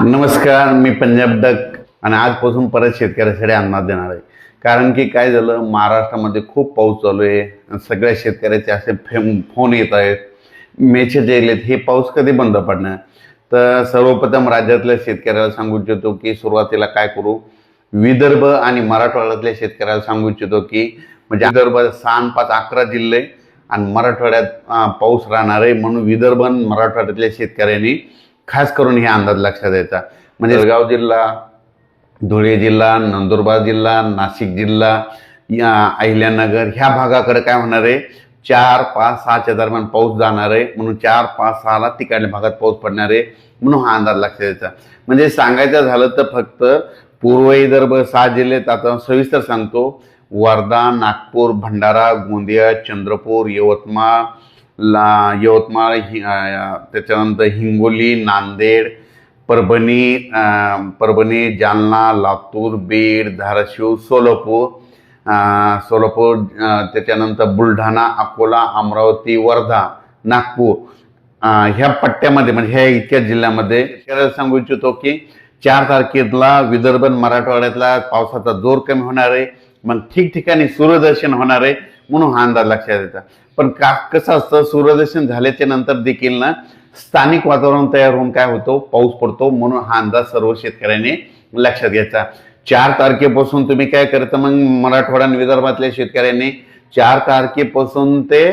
नमस्कार मी पंजाब डक आणि आजपासून परत शेतकऱ्यासाठी अन्नात देणार आहे. कारण की काय झालं महाराष्ट्रामध्ये खूप पाऊस चालू आहे आणि सगळ्या शेतकऱ्याचे असे फेम फोन येत आहेत. मेसेज आहेत हे पाऊस कधी बंद पडणार? तर सर्वप्रथम राज्यातल्या शेतकऱ्याला सांगू इच्छितो की सुरुवातीला काय करू? विदर्भ आणि मराठवाड्यातल्या शेतकऱ्याला सांगू इच्छितो की म्हणजे विदर्भात सहा पाच अकरा जिल्हे आणि मराठवाड्यात पाऊस राहणार आहे म्हणून विदर्भ आणि मराठवाड्यातल्या शेतकऱ्यांनी खास करून हे अंदाज लक्षात यायचा म्हणजे जळगाव जिल्हा धुळे जिल्हा नंदुरबार जिल्हा नाशिक जिल्हा या अहिल्यानगर ह्या भागाकडे काय होणार आहे? चार पाच सहाच्या दरम्यान पाऊस जाणार आहे. म्हणून चार पाच सहाला तिकडल्या भागात पाऊस पडणार आहे. म्हणून हा अंदाज लक्षात द्यायचा म्हणजे सांगायचं झालं तर फक्त पूर्व विदर्भ सहा जिल्ह्यात आता सविस्तर सांगतो. वर्धा नागपूर भंडारा गोंदिया चंद्रपूर यवतमाळ ला यवतमाळ हि त्याच्यानंतर हिंगोली नांदेड परभणी परभणी जालना लातूर बीड धाराशिव सोलापूर सोलापूर त्याच्यानंतर बुलढाणा अकोला अमरावती वर्धा नागपूर ह्या पट्ट्यामध्ये म्हणजे ह्या इतक्या जिल्ह्यामध्ये शेतकऱ्याला सांगू इच्छितो की चार तारखेला विदर्भ मराठवाड्यातला पावसाचा जोर कमी होणार आहे. मग ठिकठिकाणी सूर्यदर्शन होणार आहे. म्हणून हा अंदाज लक्षात येतात पण का कसं असतं सूर्यदर्शन झाल्याच्यानंतर देखील ना स्थानिक वातावरण तयार होऊन काय होतो? पाऊस पडतो म्हणून हा अंदाज सर्व शेतकऱ्यांनी लक्षात घ्यायचा. चार तारखेपासून तुम्ही काय करता मग? मराठवाडा आणि विदर्भातल्या शेतकऱ्यांनी चार तारखेपासून ते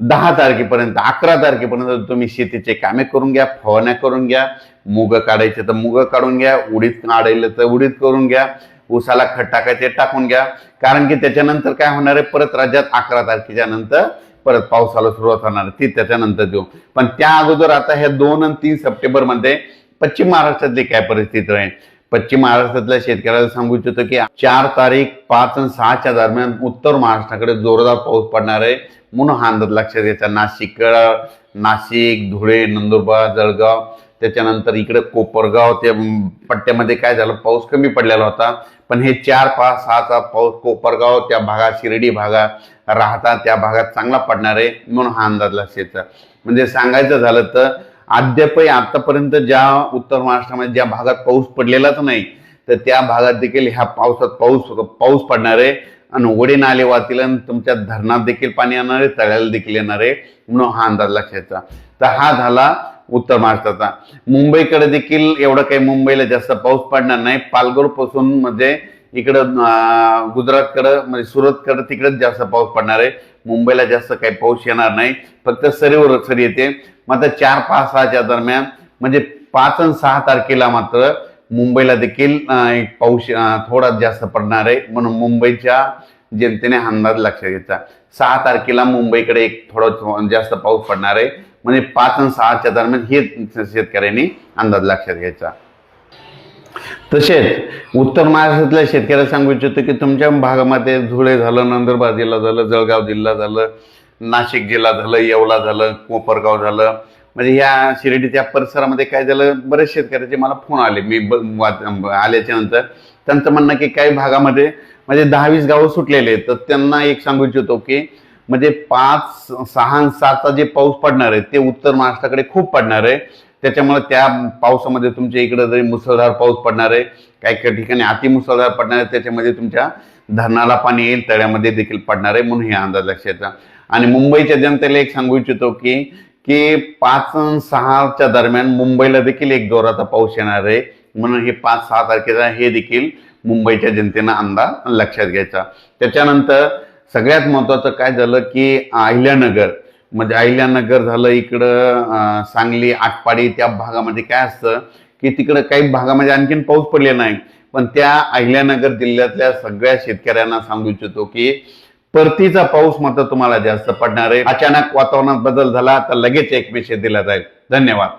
दहा तारखेपर्यंत अकरा तारखेपर्यंत तुम्ही शेतीचे कामे करून घ्या फवारण्या करून घ्या मुग काढायचे तर मुग काढून घ्या उडीद काढायला तर उडीद करून घ्या उसाला खत टाकायचे टाकून घ्या. कारण की त्याच्यानंतर काय होणार आहे परत राज्यात अकरा तारखेच्या नंतर परत पावसाला सुरुवात होणार ती त्याच्यानंतर देऊ. पण त्या अगोदर आता ह्या दोन आणि तीन सप्टेंबरमध्ये पश्चिम महाराष्ट्रातली काय परिस्थिती राहील? पश्चिम महाराष्ट्रातल्या शेतकऱ्याला सांगू इच्छितो की चार तारीख पाच आणि सहाच्या दरम्यान उत्तर महाराष्ट्राकडे जोरदार पाऊस पडणार आहे. म्हणून हा अंदाज लक्षात घ्यायचा. नाशिक नाशिक धुळे नंदुरबार जळगाव त्याच्यानंतर इकडे कोपरगाव त्या पट्ट्यामध्ये काय झालं पाऊस कमी पडलेला होता. पण हे चार पाच सहाचा पाऊस कोपरगाव त्या भागात शिर्डी भागात राहता त्या भागात चांगला पडणार आहे म्हणून हा अंदाज लक्षाचा म्हणजे सांगायचं झालं तर अद्यापही आतापर्यंत ज्या उत्तर महाराष्ट्रामध्ये ज्या भागात पाऊस पडलेलाच नाही तर त्या भागात देखील ह्या पावसात पाऊस पाऊस पडणार आहे. आणि ओढे नाले वाहतील आणि तुमच्या धरणात देखील पाणी येणार आहे तळ्याला देखील येणार आहे म्हणून हा अंदाज लक्षाचा तर हा झाला उत्तर महाराष्ट्राचा मुंबईकडे देखील एवढं काही मुंबईला जास्त पाऊस पडणार नाही. पालघरपासून म्हणजे इकडं गुजरातकडं म्हणजे सुरतकडं तिकडेच जास्त पाऊस पडणार आहे. मुंबईला जास्त काही पाऊस येणार नाही. फक्त सरीवर सरी येते. मात्र चार पाच सहाच्या दरम्यान म्हणजे पाच आणि सहा तारखेला मात्र मुंबईला देखील एक पाऊस थोडा जास्त पडणार आहे. म्हणून मुंबईच्या जनतेने अंदाज लक्षात घ्यायचा सहा तारखेला मुंबईकडे एक थोडा जास्त पाऊस पडणार आहे. म्हणजे पाच आणि सहाच्या दरम्यान हे शेतकऱ्यांनी अंदाज लक्षात घ्यायचा. तसेच उत्तर महाराष्ट्रातल्या शेतकऱ्याला सांगू इच्छितो की तुमच्या भागामध्ये धुळे झालं नंदुरबार जिल्हा झालं जळगाव जिल्हा झालं नाशिक जिल्हा झालं येवला झालं कोपरगाव झालं. म्हणजे या शिर्डीच्या परिसरामध्ये काय झालं बरेच शेतकऱ्याचे मला फोन आले. मी आल्याच्यानंतर त्यांचं म्हणणं की काही भागामध्ये म्हणजे दहावीस गावं सुटलेले आहेत. तर त्यांना एक सांगू इच्छितो की म्हणजे पाच सहा सातचा जे पाऊस पडणार आहे ते उत्तर महाराष्ट्राकडे खूप पडणार आहे. त्याच्यामुळे त्या पावसामध्ये तुमच्या इकडे जरी मुसळधार पाऊस पडणार आहे काही काही ठिकाणी अति मुसळधार पडणार आहे त्याच्यामध्ये तुमच्या धरणाला पाणी येईल तळ्यामध्ये देखील पडणार आहे म्हणून हे अंदाज लक्षात आणि मुंबईच्या जनतेला एक सांगू इच्छितो की की पाच सहाच्या दरम्यान मुंबईला देखील एक जोराचा पाऊस येणार आहे म्हणून हे पाच सहा तारखेचा हे देखील मुंबईच्या जनतेनं अंदाज लक्षात घ्यायचा. त्याच्यानंतर सगळ्यात महत्त्वाचं काय झालं की अहिल्यानगर म्हणजे अहिल्यानगर झालं इकडं सांगली आटपाडी त्या भागामध्ये काय असतं की तिकडं काही भागामध्ये आणखीन पाऊस पडलेला नाही. पण त्या अहिल्यानगर जिल्ह्यातल्या सगळ्या शेतकऱ्यांना सांगू इच्छितो की परतीचा पाऊस मात्र तुम्हाला जास्त पडणार आहे. अचानक वातावरणात बदल झाला तर लगेच एक दिला जाईल. धन्यवाद.